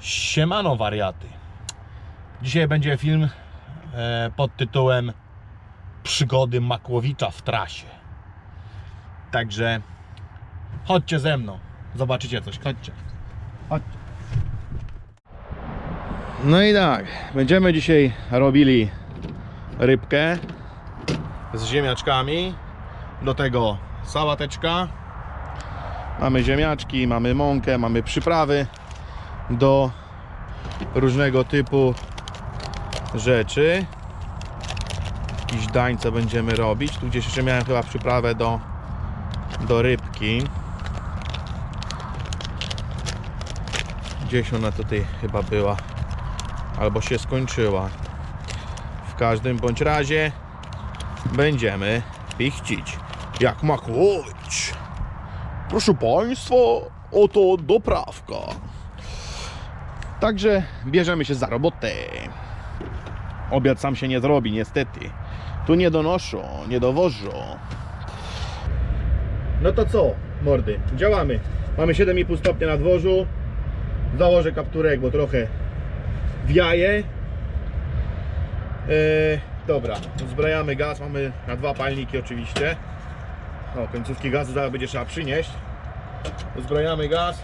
Siemano wariaty. Dzisiaj będzie film e, pod tytułem Przygody Makłowicza w trasie. Także chodźcie ze mną. Zobaczycie coś. Chodźcie. Chodźcie. No i tak, będziemy dzisiaj robili rybkę z ziemniaczkami. Do tego sałateczka. Mamy ziemniaczki, mamy mąkę, mamy przyprawy do różnego typu rzeczy. Jakiś dań, co będziemy robić. Tu gdzieś jeszcze miałem chyba przyprawę do, do rybki. Gdzieś ona tutaj chyba była. Albo się skończyła. W każdym bądź razie będziemy pichcić. Jak Makłowicz. Proszę Państwa, oto doprawka. Także bierzemy się za robotę. Obiad sam się nie zrobi, niestety. Tu nie donoszą, nie dowożą. No to co, mordy? Działamy. Mamy 7,5 stopnia na dworzu. Założę kapturek, bo trochę wiaje. Eee, dobra, zbrajamy gaz. Mamy na dwa palniki oczywiście. O, końcówki gazu zaraz będzie trzeba przynieść. Uzbrajamy gaz.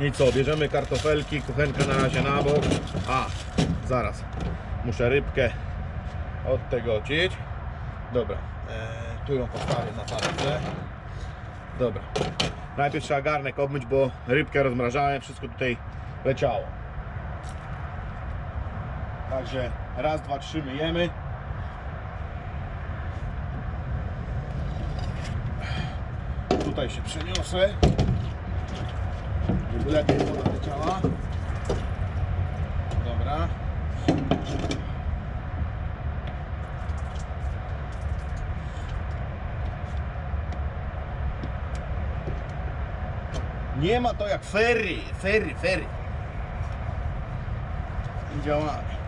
I co, bierzemy kartofelki, kuchenkę na razie na bok. A, zaraz. Muszę rybkę odtegocić. Dobra, e, tu ją postawię na palce. Dobra. Najpierw trzeba garnek obmyć, bo rybkę rozmrażałem, wszystko tutaj leciało. Także raz, dwa, trzy myjemy. Tutaj się przeniosę, lepiej woda leciała. Dobra. Nie ma to jak ferry, ferry, ferry. I.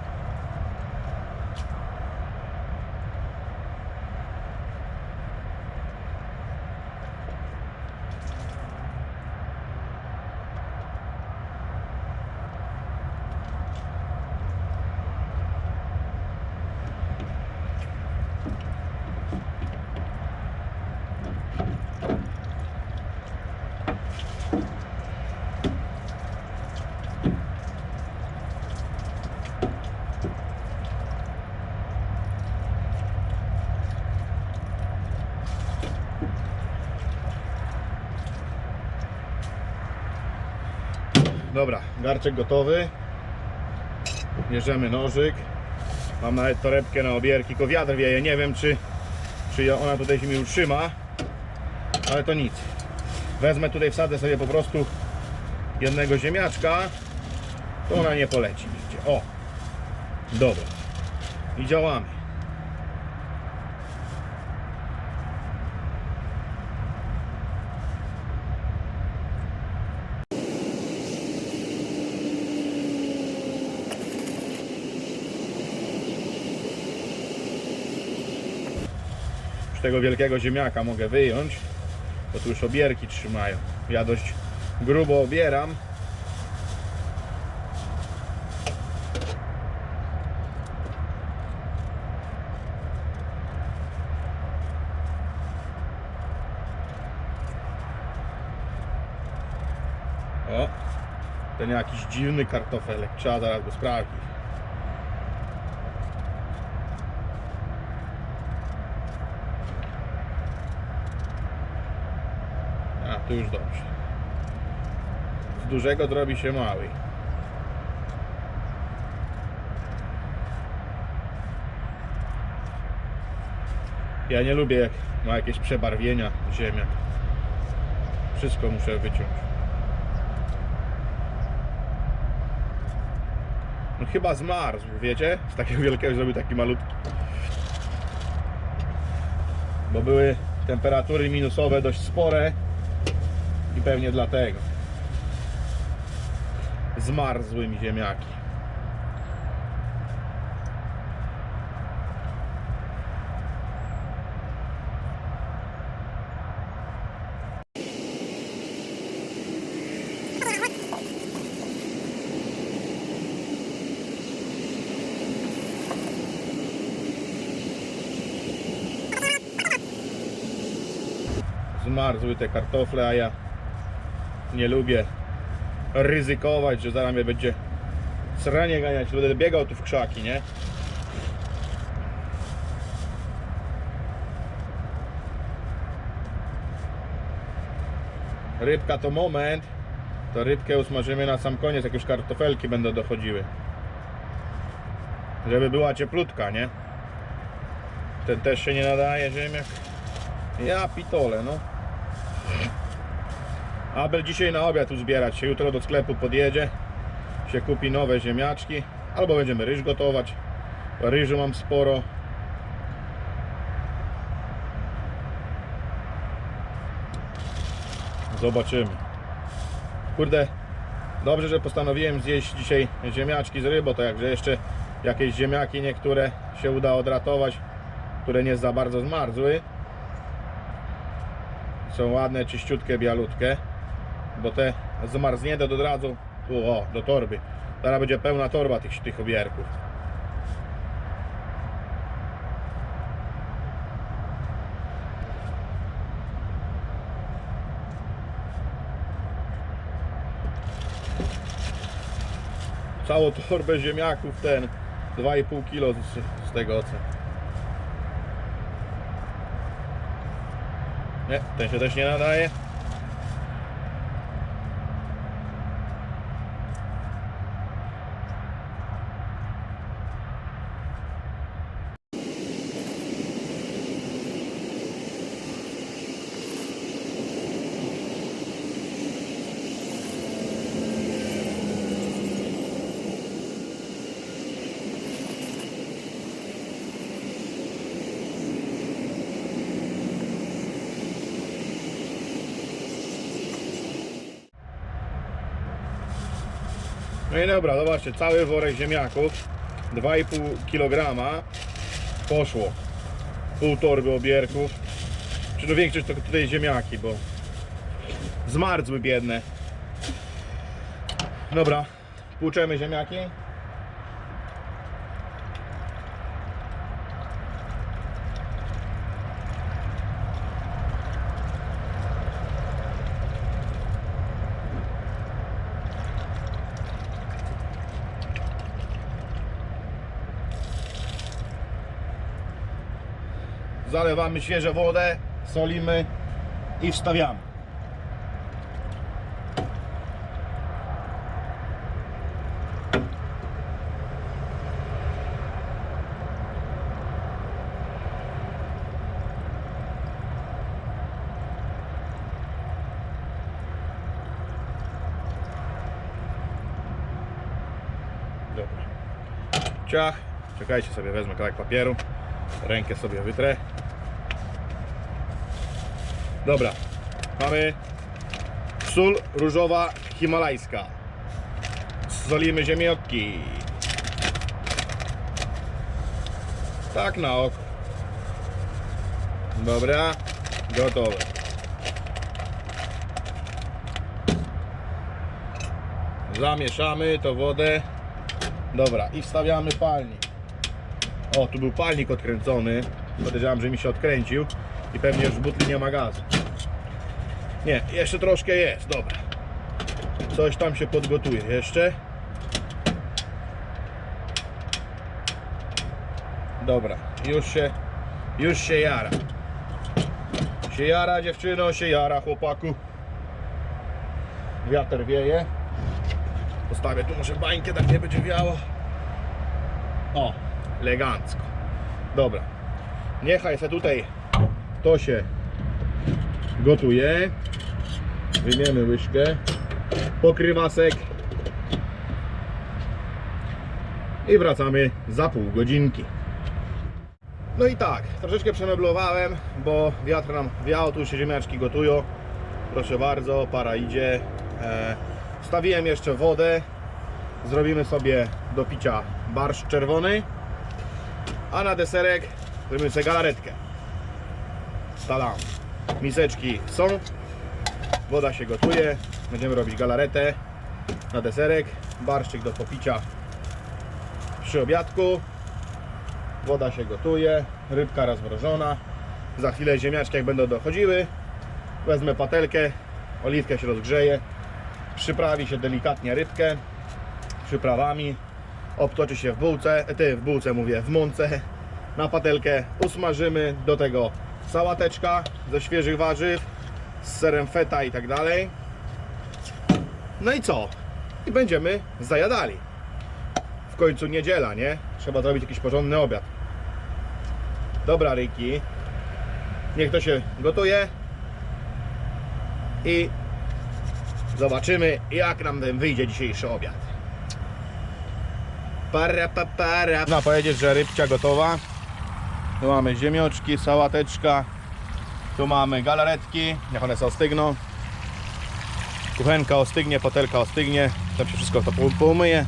Dobra, garczek gotowy. Bierzemy nożyk. Mam nawet torebkę na obierki, tylko wiatr wieje. Nie wiem, czy, czy ona tutaj się mi utrzyma, ale to nic. Wezmę tutaj, wsadzę sobie po prostu jednego ziemniaczka, to ona nie poleci nigdzie. O, dobra. I działamy. Już tego wielkiego ziemniaka mogę wyjąć, bo tu już obierki trzymają. Ja dość grubo obieram. O, ten jakiś dziwny kartofelek. Trzeba zaraz go sprawdzić. Tu już dobrze. Z dużego zrobi się mały. Ja nie lubię jak ma jakieś przebarwienia ziemia. Wszystko muszę wyciąć. No chyba zmarzł, wiecie? Z takiego wielkiego zrobił taki malutki. Bo były temperatury minusowe dość spore i pewnie dlatego. Zmarzły mi ziemniaki. zmarzły te kartofle, a ja nie lubię ryzykować, że zaraz mnie będzie sranie ganiać, będę biegał tu w krzaki, nie? Rybka to moment, to rybkę usmażymy na sam koniec, jak już kartofelki będą dochodziły. Żeby była cieplutka, nie? Ten też się nie nadaje ziemniak. Ja pitole, no. Abel dzisiaj na obiad uzbierać się, jutro do sklepu podjedzie, się kupi nowe ziemniaczki, albo będziemy ryż gotować. Ryżu mam sporo. Zobaczymy. Kurde, dobrze, że postanowiłem zjeść dzisiaj ziemniaczki z rybą, to jakże jeszcze jakieś ziemniaki niektóre się uda odratować, które nie za bardzo zmarzły. Są ładne, czyściutkie, bialutkie, bo te zmarznięte dodradzą tu, o, do torby. Teraz będzie pełna torba tych, tych obierków. Całą torbę ziemniaków ten 2,5 kg z, z tego co. Nie, ten się też nie nadaje. No i dobra, zobaczcie, cały worek ziemniaków 2,5 kg poszło. Pół torby obierków. Czy to większość to tutaj ziemniaki, bo zmarzły biedne. Dobra, płuczemy ziemniaki. Zalewamy świeżą wodę, solimy i wstawiamy. Dobra. Ciach. Czekajcie sobie, wezmę kawałek papieru. Rękę sobie wytrę. Dobra. Mamy sól różowa himalajska. Solimy ziemniaki. Tak na oko. Dobra. Gotowe. Zamieszamy to wodę. Dobra, i wstawiamy palnik. O, tu był palnik odkręcony. Podejrzewam, że mi się odkręcił i pewnie już w butli nie ma gazu. Nie, jeszcze troszkę jest, dobra. Coś tam się podgotuje jeszcze. Dobra, już się, już się jara. Się jara dziewczyno, się jara chłopaku. Wiatr wieje. Postawię tu może bańkę, tak nie będzie wiało. O, elegancko. Dobra. Niechaj se tutaj to się gotuje. Wyjmiemy łyżkę. Pokrywasek. I wracamy za pół godzinki. No i tak, troszeczkę przemeblowałem, bo wiatr nam wiał, tu się ziemniaczki gotują. Proszę bardzo, para idzie. E, wstawiłem jeszcze wodę. Zrobimy sobie do picia barszcz czerwony. A na deserek zrobimy sobie galaretkę. Stalam. Miseczki są. Woda się gotuje. Będziemy robić galaretę na deserek. Barszczyk do popicia przy obiadku. Woda się gotuje. Rybka rozmrożona. Za chwilę ziemniaczki jak będą dochodziły, Wezmę patelkę, oliwkę się rozgrzeje, przyprawi się delikatnie rybkę przyprawami, obtoczy się w bułce, e, ty w bułce mówię, w mące, na patelkę usmażymy, do tego sałateczka ze świeżych warzyw, z serem feta i tak dalej. No i co? I będziemy zajadali. W końcu niedziela, nie? Trzeba zrobić jakiś porządny obiad. Dobra, Ryki. Niech to się gotuje. I zobaczymy, jak nam wyjdzie dzisiejszy obiad. Para, pa, para. Można powiedzieć, że rybcia gotowa. Tu mamy ziemioczki, sałateczka. Tu mamy galaretki. Niech one sobie ostygną. Kuchenka ostygnie, patelka ostygnie. Tam się wszystko to po- poumyje.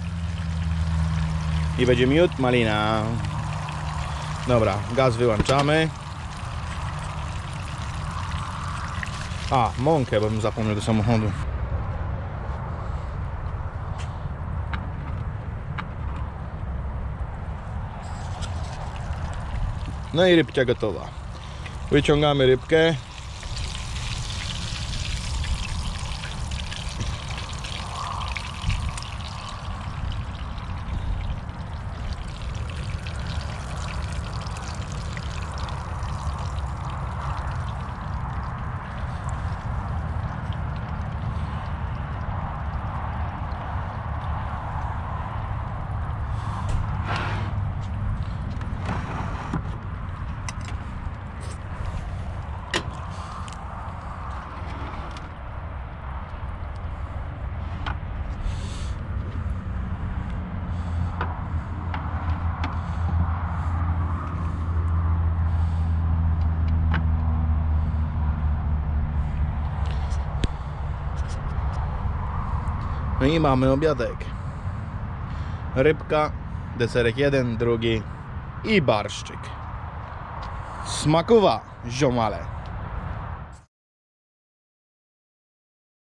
I będzie miód, malina. Dobra, gaz wyłączamy. A, mąkę, bo bym zapomniał do samochodu. No i rybcia gotowa. Wyciągamy rybkę. No i mamy obiadek. Rybka, deserek jeden, drugi i barszczyk. Smakowa, ziomale.